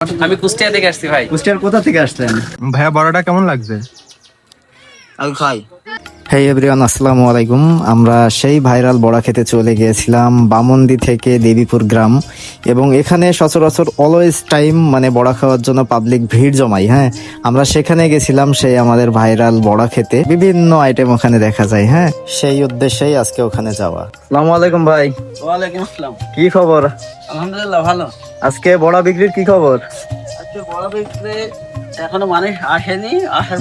আমি কুষ্টিয়া থেকে আসছি ভাই। কুষ্টিয়ার কোথা থেকে আসলেন? ভাইয়া বড়াটা কেমন লাগছে? আমি খাই। হেই এভরিওয়ান আসসালামু আলাইকুম। আমরা সেই ভাইরাল বড়া খেতে চলে গিয়েছিলাম বামন্দি থেকে দেবীপুর গ্রাম এবং এখানে সচরাচর অলওয়েজ টাইম মানে বড়া খাওয়ার জন্য পাবলিক ভিড় জমাই হ্যাঁ? আমরা সেখানে গেছিলাম সেই আমাদের ভাইরাল বড়া খেতে। বিভিন্ন আইটেম ওখানে দেখা যায় হ্যাঁ? সেই উদ্দেশ্যেই আজকে ওখানে যাওয়া। আসসালামু আলাইকুম ভাই। ওয়ালাইকুম আসসালাম। কি খবর? আলহামদুলিল্লাহ ভালো। আজকে বড়া বিক্রির কি খবর? আজকে বড় বিক্রি এখনও মানুষ আসেনি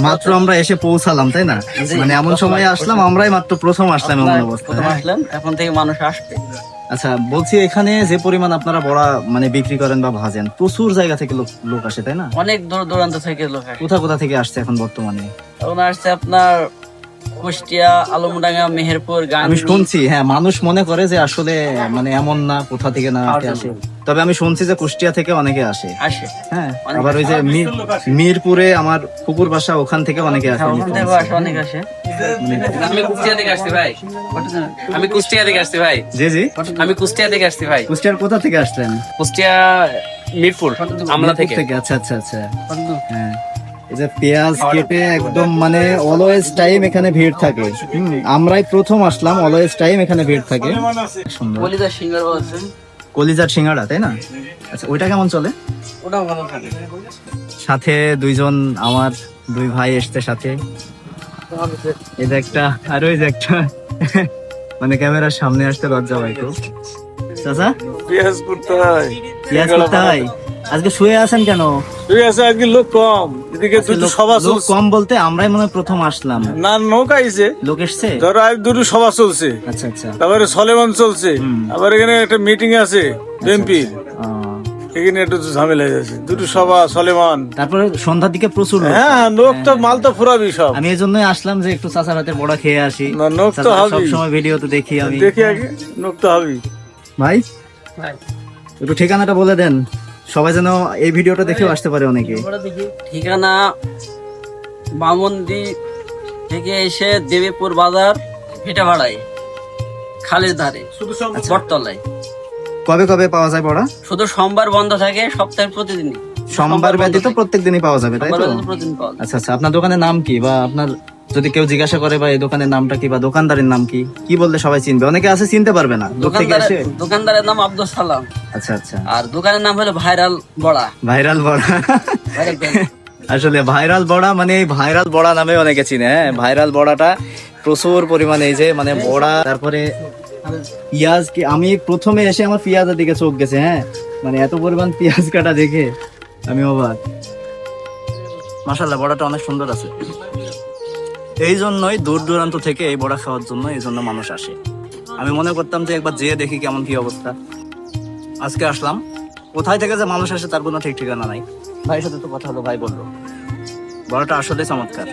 মাত্র আমরা এসে পৌঁছালাম তাই না? মানে এমন সময় আসলাম। আমরাই মাত্র প্রথম আসলাম এমন অবস্থা প্রথম আসলেন এখন থেকে মানুষ আসবে। আচ্ছা বলছি এখানে যে পরিমাণ আপনারা বড়া মানে বিক্রি করেন বা ভাজেন প্রচুর জায়গা থেকে লোক লোক আসে তাই না? অনেক দূর দূরান্ত থেকে লোক আসে। কোথা কোথা থেকে আসছে এখন বর্তমানে? এখন আসছে আপনার কুষ্টিয়া আলমডাঙ্গা মেহেরপুর আমি শুনছি হ্যাঁ মানুষ মনে করে যে আসলে মানে এমন না কোথা থেকে না আসে। তবে আমি শুনছি যে কুষ্টিয়া থেকে অনেকে আসে। আসে। হ্যাঁ আবার ওই যে মিরপুরে আমার কুকুর বাসা ওখান থেকে অনেকে আসে। হ্যাঁ। আসে অনেক আসে। আমি কুষ্টিয়া থেকে আসছি ভাই। আমি কুষ্টিয়া থেকে আসছি ভাই। জি জি। আমি কুষ্টিয়া থেকে আসছি ভাই। কুষ্টিয়ার কোথা থেকে আসলেন? কুষ্টিয়া মিরপুর আমলা থেকে। আচ্ছা আচ্ছা আচ্ছা। হ্যাঁ। এই যে পেঁয়াজ কেটে একদম মানে অলওয়েজ টাইম এখানে ভিড় থাকে। আমরাই প্রথম আসলাম অলওয়েজ টাইম এখানে ভিড় থাকে। সুন্দর কলিজার সিঙ্গাড়া তাই না? আচ্ছা ওইটা কেমন চলে? ওটাও ভালো থাকে। সাথে দুইজন আমার দুই ভাই এসছে সাথে। এই যে একটা আর ওই যে একটা মানে ক্যামেরার সামনে আসতে লজ্জা ভাই খুব। চাচা? পেঁয়াজ করতে হয় পেঁয়াজ করতে হয় আজকে শুয়ে আছেন কেন? ঠিক আছে আজকে লোক কম। এদিকে দুটো সভা লোক চলছে। কম বলতে আমরাই মনে হয় প্রথম আসলাম। না নৌকা আইছে। লোক এসছে? ধরো আজ দুটো সভা চলছে। আচ্ছা আচ্ছা। তারপরে সলেমান চলছে। আবার এখানে একটা মিটিং আছে বিএনপি এখানে একটু ঝামেলা হয়ে যাচ্ছে। দুটো সভা সলেমান। তারপরে সন্ধ্যার দিকে প্রচুর হ্যাঁ লোক তো মাল তো ফুরাবি সব। আমি এই জন্যই আসলাম যে একটু চাচার হাতে বড়া খেয়ে আসি। না, নোক তো হবেই। সব সময় ভিডিও তো দেখি আমি। দেখি আগে লোক তো হবেই। ভাই। একটু ঠিকানাটা বলে দেন। সবাই যেন এই ভিডিওটা দেখেও আসতে পারে অনেকে। ঠিকানা বামন্দি থেকে এসে দেবীপুর বাজার ভিটা ভাড়ায় খালের ধারে বটতলায়। কবে কবে পাওয়া যায় পড়া? শুধু সোমবার বন্ধ থাকে সপ্তাহের প্রতিদিনই। সোমবার ব্যতীত প্রত্যেক দিনই পাওয়া যাবে তাই তো। আচ্ছা আচ্ছা। আপনার দোকানের নাম কি বা আপনার যদি কেউ জিজ্ঞাসা করে বা এই দোকানের নামটা কি বা দোকানদারের নাম কি? কি বললে সবাই চিনবে? অনেকে আছে চিনতে পারবে না। দূর থেকে আসে দোকানদারের দোকানদারের নাম আব্দুল সালাম। আচ্ছা আচ্ছা। আর দোকানের নাম হলো ভাইরাল বড়া। ভাইরাল বড়া। আসলে ভাইরাল বড়া মানে এই ভাইরাল বড়া নামে অনেকে চিনে হ্যাঁ? ভাইরাল বড়াটা প্রচুর পরিমাণে এই যে মানে বড়া তারপরে পেঁয়াজ কি আমি প্রথমে এসে আমার পেঁয়াজের দিকে চোখ গেছে হ্যাঁ? মানে এত পরিমাণ পেঁয়াজ কাটা দেখে আমি অবাক। মাসাল্লাহ বড়াটা অনেক সুন্দর আছে। এই জন্যই দূর দূরান্ত থেকে এই বড়া খাওয়ার জন্য এই জন্য মানুষ আসে। আমি মনে করতাম যে একবার যেয়ে দেখি কেমন কি অবস্থা। আজকে আসলাম। কোথায় থেকে যে মানুষ আসে তার কোনো ঠিক ঠিকানা নাই। ভাইয়ের সাথে তো কথা হলো, ভাই বলল। বড়টা আসলে চমৎকার।